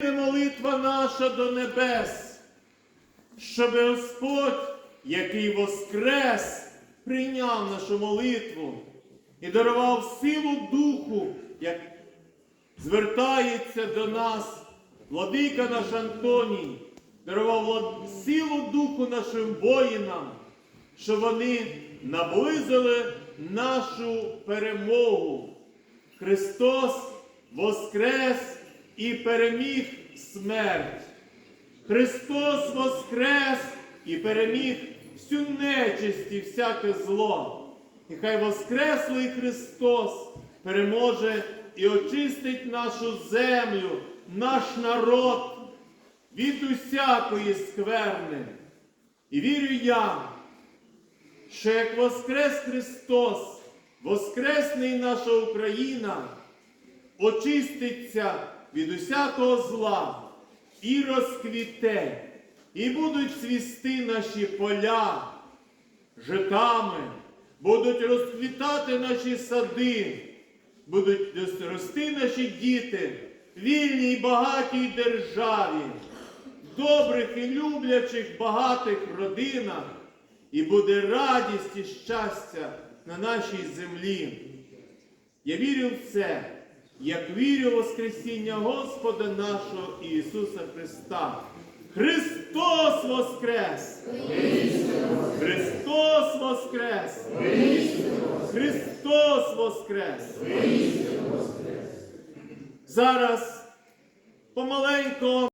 молитва наша до небес, щоб Господь, який воскрес, прийняв нашу молитву і дарував силу духу, як звертається до нас владика наш Антоній, дарував силу духу нашим воїнам, щоб вони наблизили нашу перемогу. Христос воскрес і переміг смерть. Христос воскрес і переміг всю нечисть і всяке зло. І хай Воскреслий Христос переможе і очистить нашу землю, наш народ від усякої скверни. І вірю я, що як Воскрес Христос, Воскресний наша Україна, очиститься від усякого зла і розквіте, і будуть цвісти наші поля житами, будуть розквітати наші сади, будуть рости наші діти вільній багатій державі, добрих і люблячих багатих родинах, і буде радість і щастя на нашій землі. Я вірю в це, як вірю в Воскресіння Господа нашого Ісуса Христа. Христос Воскрес! Христос Воскрес! Христос Воскрес! Зараз помаленько